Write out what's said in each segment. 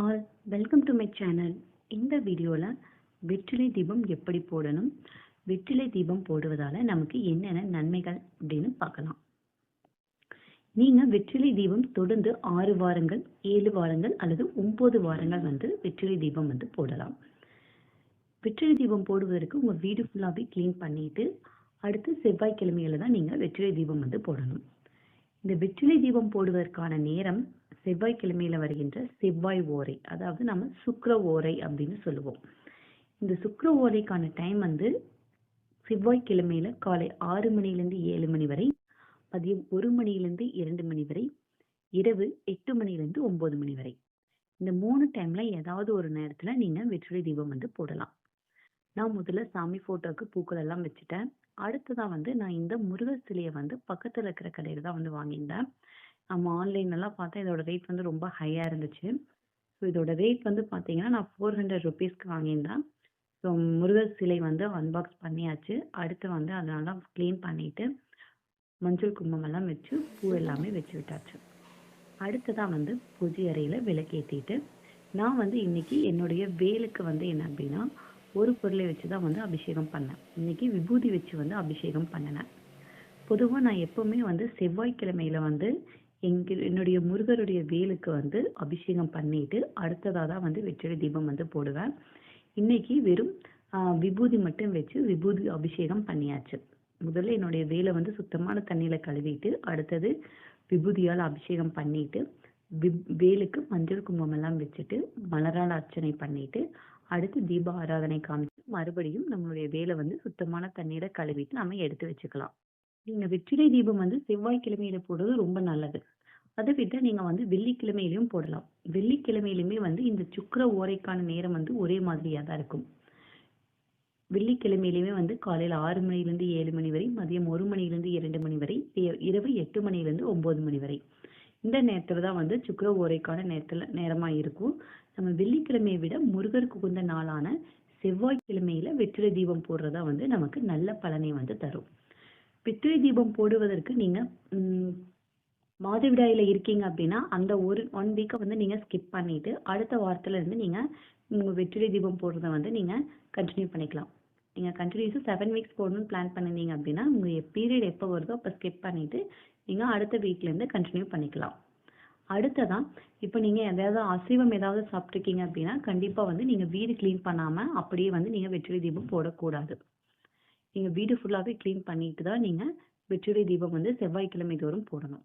All welcome to my channel. இந்த வீடியோவில் வெற்றிலை தீபம் எப்படி போடணும் வெற்றிலை தீபம் போடுவதால் நமக்கு என்னென்ன நன்மைகள் அப்படின்னு பார்க்கலாம். நீங்கள் வெற்றிலை தீபம் தொடர்ந்து ஆறு வாரங்கள் ஏழு வாரங்கள் அல்லது ஒம்பது வாரங்கள் வந்து வெற்றிலை தீபம் வந்து போடலாம். வெற்றிலை தீபம் போடுவதற்கு உங்கள் வீடு ஃபுல்லாகவே க்ளீன் பண்ணிவிட்டு அடுத்து செவ்வாய்க்கிழமையில தான் நீங்கள் வெற்றிலை தீபம் வந்து போடணும். இந்த வெற்றிலை தீபம் போடுவதற்கான நேரம் செவ்வாய்க்கிழமையில வருகின்ற செவ்வாய் ஓரை அதாவது நம்ம சுக்கர ஓரை அப்படின்னு சொல்லுவோம். இந்த சுக்கர ஓரைக்கான டைம் வந்து செவ்வாய்க்கிழமையில காலை ஆறு மணிலேருந்து ஏழு மணி வரை மதியம் ஒரு மணிலேருந்து இரண்டு மணி வரை இரவு எட்டு மணிலேருந்து ஒன்பது மணி வரை. இந்த மூணு டைம்ல ஏதாவது ஒரு நேரத்துல நீங்க வெற்றிலை தீபம் வந்து போடலாம். நான் முதல்ல சாமி ஃபோட்டோக்கு பூக்கள் எல்லாம் வச்சுட்டேன். அடுத்ததான் வந்து நான் இந்த முருகர் சிலையை வந்து பக்கத்தில் இருக்கிற கடையில் தான் வந்து வாங்கியிருந்தேன். நம்ம ஆன்லைன்லாம் பார்த்தா இதோட ரேட் வந்து ரொம்ப ஹையாக இருந்துச்சு. ஸோ இதோட ரேட் வந்து பார்த்தீங்கன்னா நான் ஃபோர் ஹண்ட்ரட் ருபீஸ்க்கு வாங்கியிருந்தேன். ஸோ முருகர் சிலை வந்து அன்பாக்ஸ் பண்ணியாச்சு. அடுத்து வந்து அதெல்லாம் க்ளீன் பண்ணிட்டு மஞ்சள் குங்குமம் எல்லாம் வச்சு பூ எல்லாமே வச்சு விட்டாச்சு. அடுத்ததான் வந்து பூஜை அறையில் விளக்கேற்றிட்டு நான் வந்து இன்னைக்கு என்னுடைய வேலுக்கு வந்து என்ன அப்படின்னா ஒரு பொருளை வச்சு தான் வந்து அபிஷேகம் பண்ணேன். இன்னைக்கு விபூதி வச்சு வந்து அபிஷேகம் பண்ணினேன். பொதுவாக நான் எப்போவுமே வந்து செவ்வாய்க்கிழமையில வந்து எங்க என்னுடைய முருகருடைய வேலுக்கு வந்து அபிஷேகம் பண்ணிட்டு அடுத்ததாக தான் வந்து வெற்றிலை தீபம் வந்து போடுவேன். இன்னைக்கு வெறும் விபூதி மட்டும் வச்சு விபூதி அபிஷேகம் பண்ணியாச்சு. முதல்ல என்னுடைய வேலை வந்து சுத்தமான தண்ணியில் கழுவிட்டு அடுத்தது விபூதியால் அபிஷேகம் பண்ணிட்டு விப்- வேலுக்கு மஞ்சள் குங்குமம் எல்லாம் வச்சுட்டு மலரால் அர்ச்சனை பண்ணிட்டு அடுத்து தீப ஆராதனை காமிச்சு மறுபடியும் நம்மளுடைய வேலை வந்து சுத்தமான தண்ணீரை கழுவிட்டு நம்ம எடுத்து வச்சுக்கலாம். நீங்க வெற்றிலை தீபம் வந்து செவ்வாய்க்கிழமையில போடுறது ரொம்ப நல்லது. அதை விட நீங்க வந்து வெள்ளிக்கிழமையிலையும் போடலாம். வெள்ளிக்கிழமையிலுமே வந்து இந்த சுக்கர ஓரைக்கான நேரம் வந்து ஒரே மாதிரியா தான் இருக்கும். வெள்ளிக்கிழமையிலுமே வந்து காலையில ஆறு மணிலேருந்து ஏழு மணி வரை மதியம் ஒரு மணிலேருந்து இரண்டு மணி வரை இரவு எட்டு மணிலேருந்து ஒன்பது மணி வரை. இந்த நேரத்துல தான் வந்து சுக்கர ஓரைக்கான நேரத்துல நேரமா இருக்கும். நம்ம வெள்ளிக்கிழமையை விட முருகருக்கு உகந்த நாளான செவ்வாய்க்கிழமையில வெற்றிலை தீபம் போடுறதா வந்து நமக்கு நல்ல பலனை வந்து தரும். வெற்றிலை தீபம் போடுவதற்கு நீங்க ம், மாதவிடாயில இருக்கீங்க அப்படின்னா அந்த ஒரு ஒன் வீக்கை வந்து நீங்க ஸ்கிப் பண்ணிட்டு அடுத்த வாரத்துல இருந்து நீங்க உங்க வெற்றிலை தீபம் போடுறத வந்து நீங்க கண்டினியூ பண்ணிக்கலாம். நீங்க கண்டினியூஸாக செவன் வீக்ஸ் போடணும்னு பிளான் பண்ணிருந்தீங்க அப்படின்னா உங்க பீரியட் எப்போ வருதோ அப்போ ஸ்கிப் பண்ணிட்டு நீங்க அடுத்த வீக்ல இருந்து கண்டினியூ பண்ணிக்கலாம். அடுத்ததான் இப்போ நீங்கள் எதாவது அசைவம் ஏதாவது சாப்பிட்ருக்கீங்க அப்படின்னா கண்டிப்பாக வந்து நீங்கள் வீடு க்ளீன் பண்ணாமல் அப்படியே வந்து நீங்கள் வெற்றிலை தீபம் போடக்கூடாது. நீங்கள் வீடு ஃபுல்லாகவே க்ளீன் பண்ணிட்டு தான் நீங்கள் வெற்றிலை தீபம் வந்து செவ்வாய்க்கிழமை தோறும் போடணும்.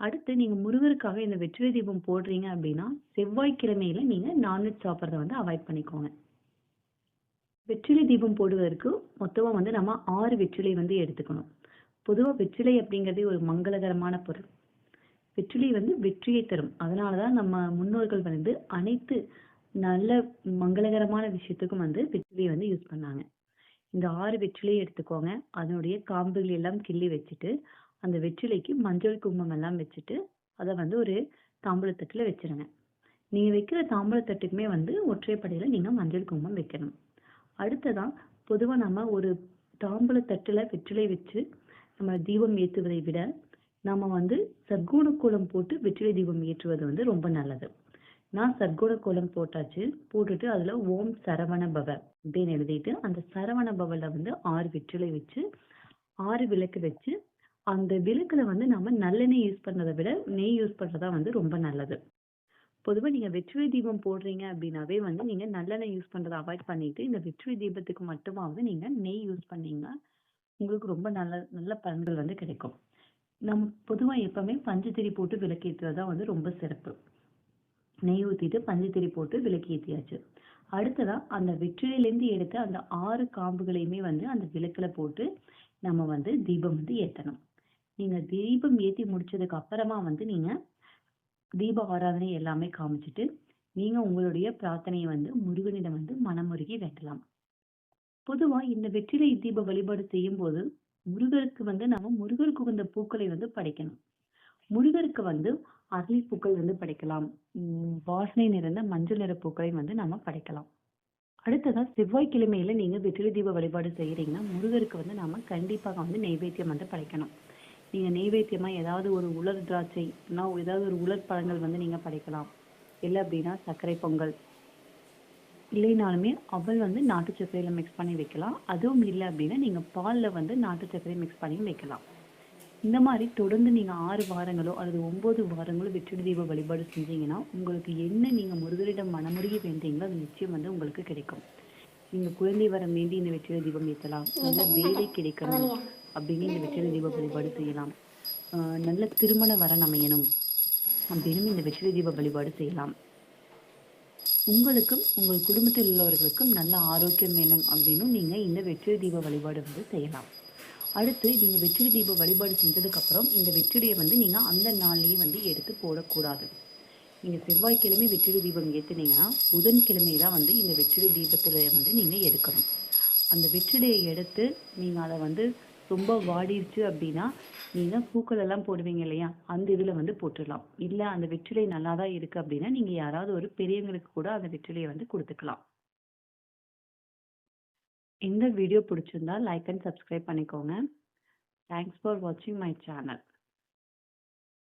அடுத்து நீங்கள் முருகருக்காக இந்த வெற்றிலை தீபம் போடுறீங்க அப்படின்னா செவ்வாய்க்கிழமையில நீங்கள் நான்வெஜ் சாப்பிட்றத வந்து அவாய்ட் பண்ணிக்கோங்க. வெற்றிலை தீபம் போடுவதற்கு மொத்தமாக வந்து நம்ம ஆறு வெற்றிலை வந்து எடுத்துக்கணும். பொதுவாக வெற்றிலை அப்படிங்கிறதே ஒரு மங்களகரமான பொருள். வெற்றிலை வந்து வெற்றியை தரும். அதனாலதான் நம்ம முன்னோர்கள் வந்து அனைத்து நல்ல மங்களகரமான விஷயத்துக்கும் வந்து வெற்றிலையை வந்து யூஸ் பண்ணாங்க. இந்த ஆறு வெற்றிலையை எடுத்துக்கோங்க. அதனுடைய காம்புகள் எல்லாம் கிள்ளி வச்சுட்டு அந்த வெற்றிலைக்கு மஞ்சள் குங்குமம் எல்லாம் வச்சுட்டு அதை வந்து ஒரு தாம்பூலத்தட்டுல வச்சிருங்க. நீங்க வைக்கிற தாம்பூலத்தட்டுக்குமே வந்து ஒற்றைப்படையில நீங்க மஞ்சள் குங்குமம் வைக்கணும். அடுத்ததான் பொதுவா நம்ம ஒரு தாம்பூலத்தட்டுல வெற்றிலை வச்சு நம்ம தீபம் ஏற்றுவதை விட நாம வந்து சத்குண கோலம் போட்டு வெற்றிலை தீபம் ஏற்றுவது வந்து ரொம்ப நல்லது. நான் சத்குண கோலம் போட்டாச்சு போட்டுட்டு அதுல ஓம் சரவண பவ அப்படின்னு எழுதிட்டு அந்த சரவண பவல வந்து ஆறு வெற்றிலை வச்சு ஆறு விளக்கு வச்சு அந்த விளக்குல வந்து நம்ம நல்லெண்ணெய் யூஸ் பண்றதை விட நெய் யூஸ் பண்றதா வந்து ரொம்ப நல்லது. பொதுவாக நீங்கள் வெற்றிலை தீபம் போடுறீங்க அப்படின்னாவே வந்து நீங்கள் நல்லெண்ணெய் யூஸ் பண்ணுறதை அவாய்ட் பண்ணிட்டு இந்த வெற்றிலை தீபத்துக்கு மட்டுமாவது நீங்கள் நெய் யூஸ் பண்ணீங்க உங்களுக்கு ரொம்ப நல்ல நல்ல பலன்கள் வந்து கிடைக்கும். நம் பொதுவாக எப்பவுமே பஞ்சுத்திரி போட்டு விளக்கேற்றுறது தான் வந்து ரொம்ப சிறப்பு. நெய் ஊற்றிட்டு பஞ்சுத்திரி போட்டு விளக்கேற்றியாச்சு அடுத்ததாக அந்த வெற்றிலையிலேருந்து எடுத்த அந்த ஆறு காம்புகளையுமே வந்து அந்த விளக்கில் போட்டு நம்ம வந்து தீபம் வந்து ஏற்றணும் நீங்கள் தீபம் ஏற்றி முடிச்சதுக்கு அப்புறமா வந்து நீங்கள் தீப ஆராதனை எல்லாமே காமிச்சிட்டு நீங்கள் உங்களுடைய பிரார்த்தனையை வந்து முருகனிடம் வந்து மனமுருகி வேண்டலாம் பொதுவாக இந்த வெற்றிலை தீப வழிபாடு செய்யும் போது முருகருக்கு வந்து நம்ம முருகருக்கு உகந்த பூக்களை வந்து படைக்கணும். முருகருக்கு வந்து அரளி பூக்கள் வந்து படைக்கலாம். வாசனை நிறைந்த மஞ்சள் நிற பூக்களை வந்து நம்ம படைக்கலாம். அடுத்ததா செவ்வாய்க்கிழமையில நீங்க வெற்றிலை தீப வழிபாடு செய்யறீங்கன்னா முருகருக்கு வந்து நாம கண்டிப்பாக வந்து நெய்வேத்தியம் வந்து படைக்கணும். நீங்க நைவேத்தியமா ஏதாவது ஒரு உலர் திராட்சை ஏதாவது ஒரு உலர் பழங்கள் வந்து நீங்க படைக்கலாம். இல்லை அப்படின்னா சர்க்கரை பொங்கல் இல்லைனாலுமே அவல் வந்து நாட்டு சர்க்கரையில் மிக்ஸ் பண்ணி வைக்கலாம். அதுவும் இல்லை அப்படின்னா நீங்கள் பாலில் வந்து நாட்டு சர்க்கரை மிக்ஸ் பண்ணி வைக்கலாம். இந்த மாதிரி தொடர்ந்து நீங்கள் ஆறு வாரங்களோ அல்லது ஒம்பது வாரங்களோ வெற்றி தீப வழிபாடு செஞ்சீங்கன்னா உங்களுக்கு என்ன நீங்கள் முருகரிடம் மனமுருகி வேண்டீங்களோ அது நிச்சயம் வந்து உங்களுக்கு கிடைக்கும். நீங்கள் குழந்தை வரம் வேண்டி இந்த வெற்றிலை தீபம் ஏற்றலாம். நல்ல வேலை கிடைக்கணும் அப்படின்னு இந்த வெற்றிலை தீப வழிபாடு செய்யலாம். நல்ல திருமண வரன் அமையணும். அப்படின்னு இந்த வெற்றிலை தீப வழிபாடு செய்யலாம். உங்களுக்கும் உங்கள் குடும்பத்தில் உள்ளவர்களுக்கும் நல்ல ஆரோக்கியம் வேணும் அப்படின்னும் நீங்கள் இந்த வெற்றி தீப வழிபாடு வந்து செய்யலாம். அடுத்து நீங்கள் வெற்றி தீப வழிபாடு செஞ்சதுக்கப்புறம் இந்த வெற்றிலையை வந்து நீங்கள் அந்த நாள்லேயே வந்து எடுத்து போடக்கூடாது. நீங்கள் செவ்வாய்க்கிழமை வெற்றிலை தீபம் ஏற்றுனீங்கன்னா புதன்கிழமை தான் வந்து இந்த வெற்றிலை தீபத்தில் வந்து நீங்கள் எடுக்கணும். அந்த வெற்றிலையை எடுத்து நீங்கள் அதை வந்து ரொம்ப வாடிடுச்சு அப்படின்னா நீங்கள் பூக்கள் எல்லாம் போடுவீங்க இல்லையா? அந்த இதில் வந்து போட்டுடலாம். இல்லை அந்த வெற்றிலை நல்லா தான் இருக்குது அப்படின்னா நீங்கள் யாராவது ஒரு பெரியவங்களுக்கு கூட அந்த வெற்றிலையை வந்து கொடுத்துக்கலாம். இந்த வீடியோ பிடிச்சிருந்தா லைக் அண்ட் சப்ஸ்கிரைப் பண்ணிக்கோங்க. தேங்க்ஸ் ஃபார் வாட்சிங் மை சேனல்